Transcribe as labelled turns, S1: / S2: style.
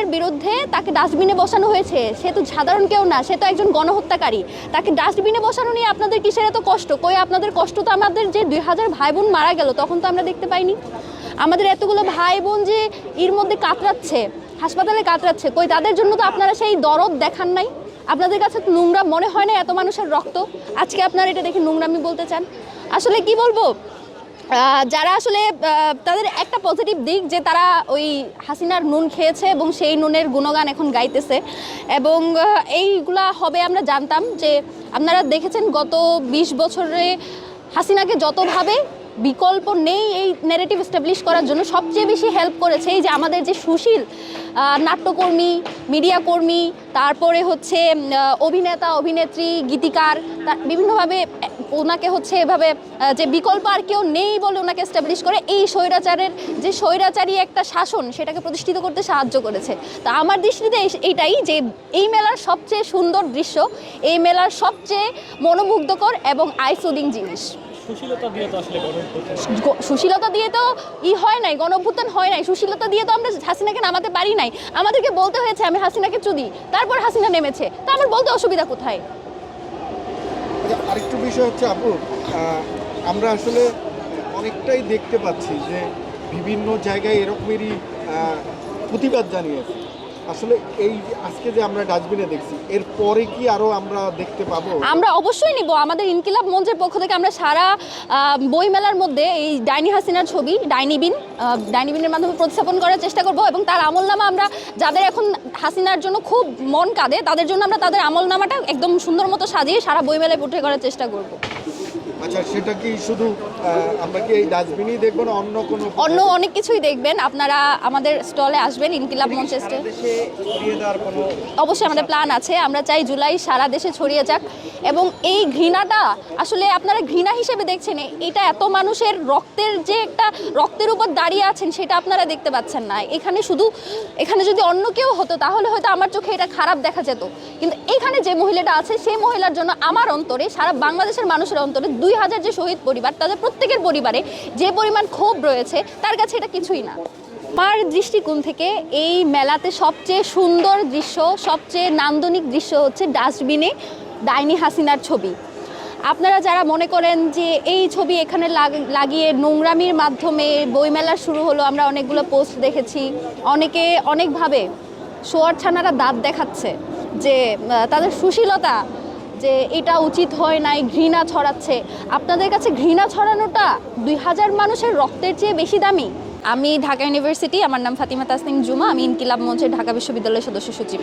S1: মানুষের বিরুদ্ধে তাকে ডাস্টবিনে বসানো হয়েছে। সে তো সাধারণ কেউ না, সে তো একজন গণহত্যাকারী। তাকে ডাস্টবিনে বসানো নিয়ে আপনাদের কিসের এত কষ্ট? কই আপনাদের কষ্ট তো আমাদের যে দুই হাজার ভাই বোন মারা গেল, তখন তো আমরা দেখতে পাইনি। আমাদের এতগুলো ভাই বোন যে এর মধ্যে কাতরাচ্ছে, হাসপাতালে কাতরাচ্ছে, কই তাদের জন্য তো আপনারা সেই দরদ দেখান নাই? আপনাদের কাছে তো নোংরা মনে হয় না এত মানুষের রক্ত? আজকে আপনারা এটা দেখে নোংরামি বলতে চান? আসলে কি বলব? যারা আসলে তাদের একটা পজিটিভ দিক যে তারা ওই হাসিনার নুন খেয়েছে এবং সেই নুনের গুণগান এখন গাইতেছে। এবং এইগুলা হবে আমরা জানতাম যে আপনারা দেখেছেন গত ২০ বছরে হাসিনাকে যতভাবে বিকল্প নেই এই নেগেটিভ এস্টাবলিশ করার জন্য সবচেয়ে বেশি হেল্প করেছে এই যে আমাদের যে সুশীল নাট্যকর্মী মিডিয়া কর্মী, তারপরে হচ্ছে অভিনেতা, অভিনেত্রী, গীতিকার, তা বিভিন্নভাবে ওনাকে হচ্ছে এভাবে যে বিকল্প আর কেউ নেই বলে ওনাকে এস্টাবলিশ করে এই স্বৈরাচারের যে স্বৈরাচারী একটা শাসন সেটাকে প্রতিষ্ঠিত করতে সাহায্য করেছে। তা আমার দৃষ্টিতে এই- এইটাই যে এই মেলার সবচেয়ে সুন্দর দৃশ্য এই মেলার সবচেয়ে মনোমুগ্ধকর এবং আইসোদিং জিনিস।
S2: সুশীলতা দিয়ে তো
S1: ই হয় নাই গণঅভ্যুত্থান হয় নাই। সুশীলতা দিয়ে তো আমরা হাসিনাকে নামাতে পারি নাই। আমাদেরকে বলতে হয়েছে আমি হাসিনাকে চুদি তারপর হাসিনা নেমেছে। তা আমার বলতে অসুবিধা কোথায়?
S3: আরেকটু বিষয় হচ্ছে আপু আমরা আসলে অনেকটাই দেখতে পাচ্ছি যে বিভিন্ন জায়গায় এরকমেরই প্রতিবাদ জানিয়েছে। আসলে এই আজকে যে আমরা ডাস্টবিনে দেখছি, এর পরে কি আরও আমরা দেখতে পাবো?
S1: আমরা অবশ্যই নিব। আমাদের ইনকিলাব মঞ্চের পক্ষ থেকে আমরা সারা বইমেলার মধ্যে এই ডাইনি হাসিনার ছবি ডাইনিবিন ডাইনিবিনের মাধ্যমে প্রতিস্থাপন করার চেষ্টা করব এবং তার আমলনামা আমরা, যাদের এখন হাসিনার জন্য খুব মন কাঁদে, তাদের জন্য আমরা তাদের আমলনামাটা একদম সুন্দর মতো সাজিয়ে সারা বইমেলায় পুটে করার চেষ্টা করব।
S3: আচ্ছা সেটা কি শুধু আমরা কি এই ডাস্টবিনই দেখব না অন্য কোনো
S1: অন্য অনেক কিছুই দেখবেন। আপনারা আমাদের স্টলে আসবেন ইনকিলাব
S3: মঞ্চেস্টে
S1: অবশ্যই আমাদের প্ল্যান আছে। আমরা চাই জুলাই সারা দেশে ছড়িয়ে যাক। এবং এই ঘৃণাটা আসলে আপনারা ঘৃণা হিসেবে দেখছেন, এটা এত মানুষের রক্তের যে একটা রক্তের উপর দাঁড়িয়ে আছেন সেটা আপনারা দেখতে পাচ্ছেন না। এখানে শুধু, এখানে যদি অন্য কেউ হতো তাহলে হয়তো আমার চোখে এটা খারাপ দেখা যেত। কিন্তু এখানে যে মহিলাটা আছে, সেই মহিলার জন্য আমার অন্তরে, সারা বাংলাদেশের মানুষের অন্তরে দুই হাজার যে শহীদ পরিবার, তাদের প্রত্যেকের পরিবারে যে পরিমাণ ক্ষোভ রয়েছে, তার কাছে এটা কিছুই না। আমার দৃষ্টিকোণ থেকে এই মেলাতে সবচেয়ে সুন্দর দৃশ্য, সবচেয়ে নান্দনিক দৃশ্য হচ্ছে ডাস্টবিনে ডাইনি হাসিনার ছবি। আপনারা যারা মনে করেন যে এই ছবি এখানে লাগ- লাগিয়ে নোংরামির মাধ্যমে বইমেলা শুরু হলো, আমরা অনেকগুলো পোস্ট দেখেছি। অনেকে অনেকভাবে শোয়ার ছানারা দাঁত দেখাচ্ছে যে তাদের সুশীলতা যে এটা উচিত হয় নাই, ঘৃণা ছড়াচ্ছে। আপনাদের কাছে ঘৃণা ছড়ানোটা দুই হাজার মানুষের রক্তের চেয়ে বেশি দামি? আমি ঢাকা ইউনিভার্সিটি, আমার নাম ফাতিমা তাসনিম জুমা, আমি ইনকিলাব মঞ্চের ঢাকা বিশ্ববিদ্যালয়ের সদস্য সচিব।